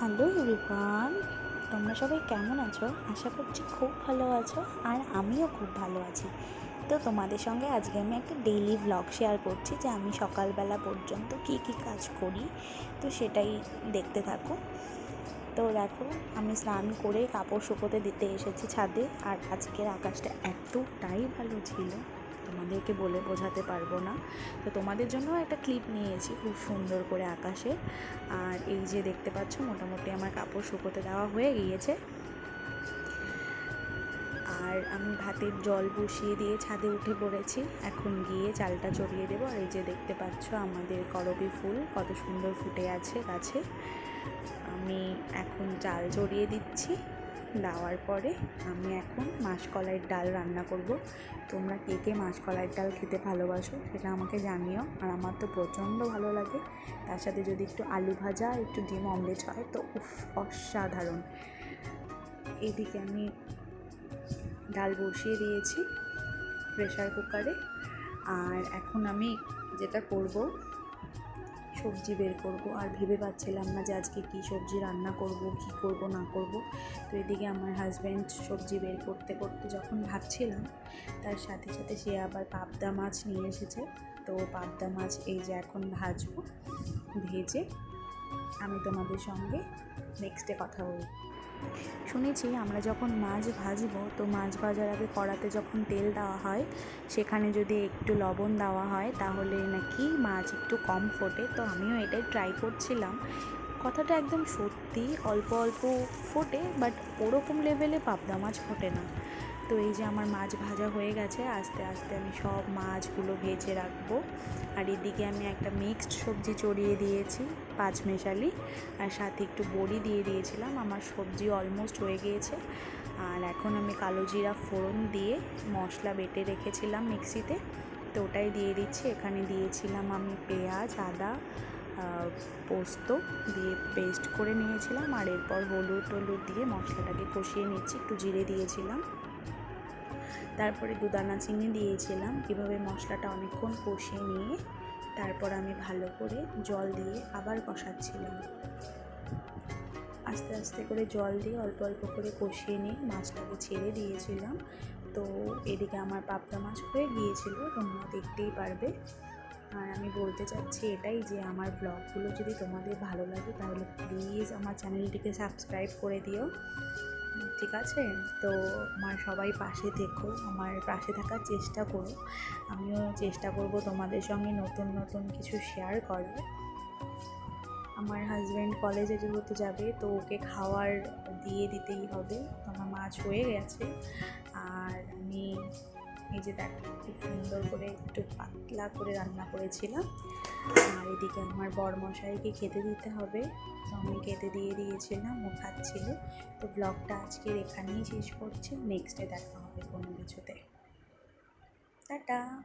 Hello everyone, তোমরা সবাই কেমন আছো? আশা করছি খুব ভালো আছো আর আমিও খুব ভালো আছি। তো তোমাদের সঙ্গে আজকে আমি একটা ডেইলি ভ্লগ শেয়ার করছি যে আমি সকালবেলা পর্যন্ত কী কী কাজ করি, তো সেটাই দেখতে থাকো। তো দেখো, আমি স্নান করে কাপড় শুকোতে দিতে এসেছি ছাদে আর আজকের আকাশটা এতটাই ভালো ছিল। তোমাদেরকে বলে বোঝাতে পারব না। তো তোমাদের জন্য একটা ক্লিপ নিয়েছি খুব সুন্দর করে আকাশে। আর এই যে দেখতে পাচ্ছ, মোটামুটি আমার কাপড় শুকোতে দেওয়া হয়ে গিয়েছে। আর আমি ভাতের জল বসিয়ে দিয়ে ছাদে উঠে পড়েছি। এখন গিয়ে চালটা চড়িয়ে দেবো। আর এই যে দেখতে পাচ্ছ, আমাদের করবি ফুল কত সুন্দর ফুটে আছে গাছে। আমি এখন চাল চড়িয়ে দিচ্ছি। দেওয়ার পরে আমি এখন মাসকলাইয়ের ডাল রান্না করব। তোমরা কে কে মাসকলাইয়ের ডাল খেতে ভালোবাসো সেটা আমাকে জানিও। আর আমার তো প্রচণ্ড ভালো লাগে। তার সাথে যদি একটু আলু ভাজা, একটু ডিম অমলেট হয় তো উফ, অসাধারণ। এদিকে আমি ডাল বসিয়ে দিয়েছি প্রেশার কুকারে। আর এখন আমি যেটা করব সবজি বের করব। আর ভেবে পাচ্ছিলাম না যে আজকে কী সবজি রান্না করব, কি করব, না করব। তো এদিকে আমার হাজব্যান্ড সবজি বের করতে করতে যখন ভাবছিলাম, তার সাথে সাথে সে আবার পাবদা মাছ নিয়ে এসেছে। তো পাবদা মাছ এই যে এখন ভাজবো, ভেজে আমি তোমাদের সঙ্গে নেক্সটে কথা বলব। শুনেছি আমরা যখন মাছ ভাজবো, তো মাছ ভাজার আগে কড়াতে যখন তেল দেওয়া হয়, সেখানে যদি একটু লবণ দেওয়া হয়, তাহলে নাকি মাছ একটু কম ফোটে। তো আমিও এটাই ট্রাই করছিলাম। কথাটা একদম সত্যি, অল্প অল্প ফোটে বাট ওরকম লেভেলে পাবদা মাছ ফোটে না। তো এই যে আমার মাছ ভাজা হয়ে গেছে, আস্তে আস্তে আমি সব মাছগুলো ভেজে রাখব। আর এদিকে আমি একটা মিক্সড সবজি চড়িয়ে দিয়েছি পাঁচ মেশালি আর সাথে একটু বড়ি দিয়ে দিয়েছিলাম, আমার সবজি অলমোস্ট হয়ে গিয়েছে। আর এখন আমি কালো জিরা ফোড়ন দিয়ে মশলা বেটে রেখেছিলাম মিক্সিতে। তো ওটাই দিয়ে দিচ্ছি। এখানে দিয়েছিলাম আমি পেঁয়াজ, আদা পোস্ত দিয়ে পেস্ট করে নিয়েছিলাম। আর এরপর হলুদ টলুদ দিয়ে মশলাটাকে কষিয়ে নিচ্ছি, একটু জিরে দিয়েছিলাম। তারপরে দুদানা চিনি দিয়েছিলাম। কীভাবে মশলাটা অনেকক্ষণ কষিয়ে নিয়ে তারপর আমি ভালো করে জল দিয়ে আবার কষাচ্ছিলাম। আস্তে আস্তে করে জল দিয়ে অল্প অল্প করে কষিয়ে নিয়ে মাছটাকে ছেড়ে দিয়েছিলাম। তো এদিকে আমার পাবদা মাছ হয়ে গিয়েছিল, তোমরা দেখতেই পারবে। আর আমি বলতে চাচ্ছি এটাই যে আমার ব্লগগুলো যদি তোমাদের ভালো লাগে তাহলে প্লিজ আমার চ্যানেলটিকে সাবস্ক্রাইব করে দিও। ঠিক আছে? তো আমার সবাই পাশে থেকো। আমার পাশে থাকার চেষ্টা করো। আমিও চেষ্টা করব তোমাদের সঙ্গে নতুন নতুন কিছু শেয়ার করার। আমার হাজব্যান্ড কলেজে যেহেতু যাবে, তো ওকে খাওয়ার দিয়ে দিতেই হবে। আমার মাছ হয়ে গেছে। আর আমি এই যে দেখো, খুব সুন্দর করে একটু পাতলা করে রান্না করেছিলাম। আর এদিকে আমার বরমশাইকে খেতে দিতে হবে। তো আমি খেতে দিয়ে দিয়েছিলাম, ও খাচ্ছিল। তো ব্লগটা আজকের এখানেই শেষ করছি। নেক্সটে দেখা হবে কোনো কিছুতে। টাটা!